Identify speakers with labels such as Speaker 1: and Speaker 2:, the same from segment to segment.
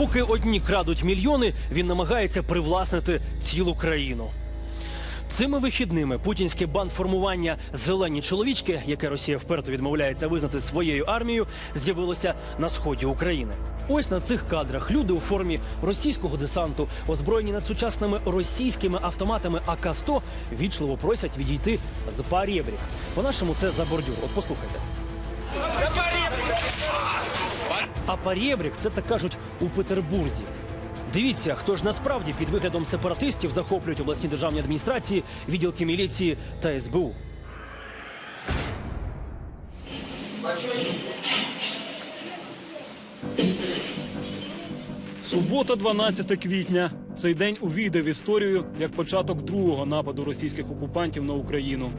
Speaker 1: Поки одні крадуть мільйони, він намагається привласнити цілу країну. Цими вихідними путінське бандформування зелені чоловічки, яке Росія вперто відмовляється визнати своєю армією, з'явилося на сході України. Ось на цих кадрах люди у формі російського десанту, озброєні надсучасними російськими автоматами АК-100, вічливо просять відійти з парєбрік. По-нашому це за бордюр. От послухайте. А парєбрік це так кажуть у Петербурзі. Дивіться, хто ж насправді під виглядом сепаратистів захоплюють обласні державні адміністрації, відділки міліції та СБУ.
Speaker 2: Субота, 12 квітня. Цей день увійде в історію як початок другого нападу російських окупантів на Україну.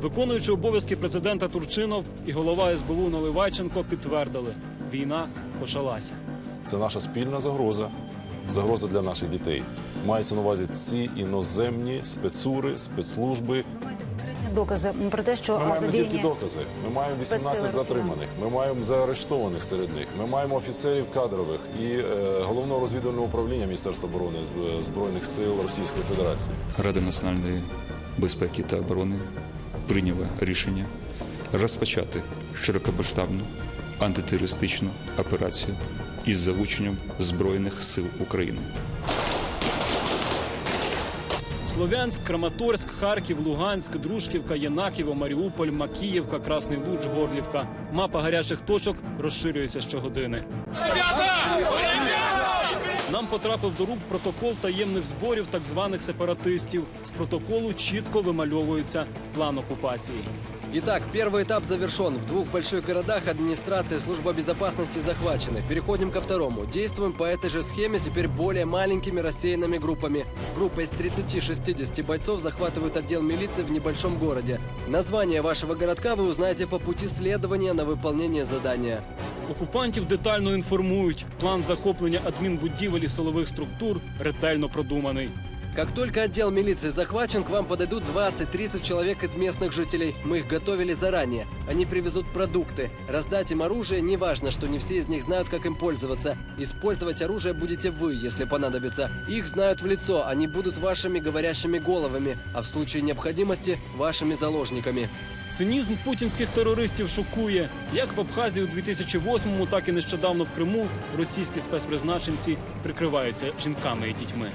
Speaker 2: Виконуючи обов'язки президента Турчинов і голова СБУ Наливайченко підтвердили, війна почалася.
Speaker 3: Це наша спільна загроза, загроза для наших дітей. Мається на увазі ці іноземні спецури, спецслужби.
Speaker 4: докази про те, що
Speaker 3: Ми маємо не тільки докази. Ми маємо 18 затриманих. Ми маємо заарештованих серед них. Ми маємо офіцерів кадрових і е, головного розвідувального управління Міністерства оборони збройних сил Російської Федерації.
Speaker 5: Рада національної безпеки та оборони прийняла рішення розпочати широкомасштабну антитерористичну операцію із залученням Збройних сил України.
Speaker 2: Слов'янськ, Краматорськ, Харків, Луганськ, Дружківка, Янаківо, Маріуполь, Макіївка, Красний Луч, Горлівка. Мапа гарячих точок розширюється щогодини. Нам потрапив до рук протокол таємних зборів так званих сепаратистів. З протоколу чітко вимальовується план окупації.
Speaker 6: Итак, первый этап завершен. В двух больших городах администрация и служба безопасности захвачены. Переходим ко второму. Действуем по этой же схеме, теперь более маленькими рассеянными группами. Группа из 30-60 бойцов захватывают отдел милиции в небольшом городе. Название вашего городка вы узнаете по пути следования на выполнение задания.
Speaker 2: Окупантів детально інформують. План захоплення адмінбудівель і силових структур ретельно продуманий.
Speaker 6: Как только отдел милиции захвачен, к вам подойдут 20-30 человек из местных жителей. Мы их готовили заранее. Они привезут продукты. Раздать им оружие, неважно, что не все из них знают, как им пользоваться. Использовать оружие будете вы, если понадобится. Их знают в лицо, они будут вашими говорящими головами, а в случае необходимости – вашими заложниками.
Speaker 2: Цинізм путінських терористів шокує. Як в Абхазії у 2008-му, так і нещодавно в Криму російські спецпризначенці прикриваються жінками і дітьми.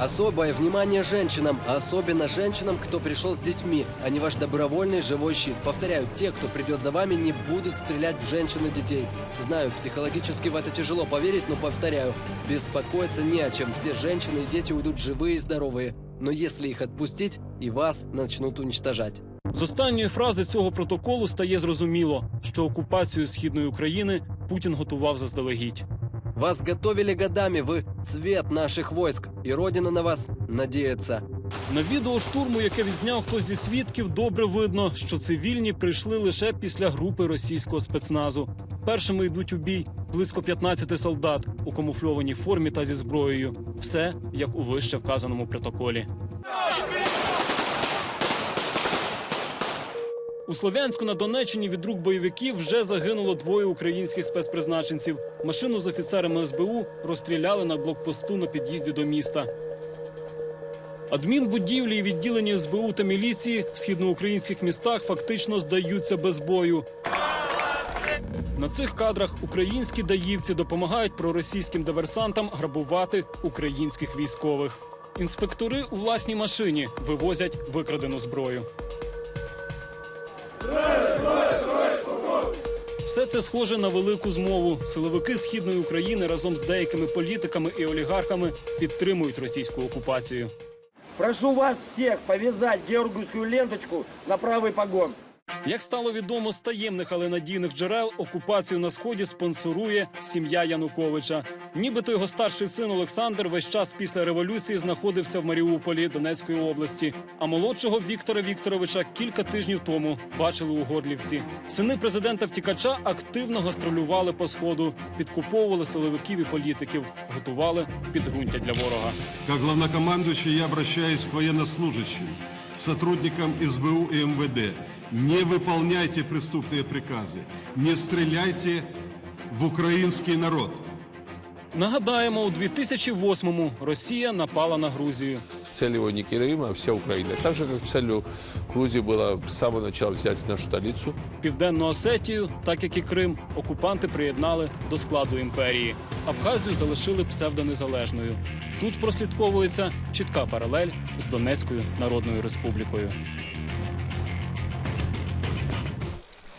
Speaker 6: Особое внимание женщинам, а особенно женщинам, кто пришел с детьми. Они ваш добровольный живой щит. Повторяю, те, кто придет за вами, не будут стрелять в женщин и детей. Знаю, психологически в это тяжело поверить, но повторяю, беспокоиться не о чем. Все женщины и дети уйдут живые и здоровые. Но если их отпустить, и вас начнут уничтожать.
Speaker 2: З останньої фрази цього протоколу стає зрозуміло, що окупацію східної України Путін готував заздалегідь.
Speaker 6: Вас готовили годами, вы цвет наших войск, і Родина на вас надіється.
Speaker 2: На відео штурму, яке відзняв хтось зі свідків, добре видно, що цивільні прийшли лише після групи російського спецназу. Першими йдуть у бій близько 15 солдат у камуфльованій формі та зі зброєю. Все як у вище вказаному протоколі. У Слов'янську на Донеччині від рук бойовиків вже загинуло двоє українських спецпризначенців. Машину з офіцерами СБУ розстріляли на блокпосту на під'їзді до міста. Адмінбудівлі і відділення СБУ та міліції в східноукраїнських містах фактично здаються без бою. На цих кадрах українські даївці допомагають проросійським диверсантам грабувати українських військових. Інспектори у власній машині вивозять викрадену зброю. Все це схоже на велику змову. Силовики східної України разом з деякими політиками і олігархами підтримують російську окупацію.
Speaker 7: Прошу вас всіх повязать георгиевскую ленточку на правий погон.
Speaker 2: Як стало відомо з таємних, але надійних джерел, окупацію на сході спонсорує сім'я Януковича. Нібито його старший син Олександр весь час після революції знаходився в Маріуполі Донецької області. А молодшого Віктора Вікторовича кілька тижнів тому бачили у Горлівці. Сини президента втікача активно гастролювали по сходу, підкуповували силовиків і політиків, готували підґрунтя для ворога.
Speaker 8: Как главнокомандующий я обращаюсь к военнослужащим, сотрудникам СБУ и МВД Не выполняйте преступные приказы, не стреляйте в украинский народ.
Speaker 2: Нагадаємо, у 2008-му Росія напала на Грузію.
Speaker 9: Целью не Крым, а вся Украина. Так же, как целью Грузии было с самого начала взять нашу столицу.
Speaker 2: Південну Осетію, так як і Крим, окупанти приєднали до складу імперії. Абхазію залишили псевдонезалежною. Тут прослідковується чітка паралель з Донецькою Народною Республікою.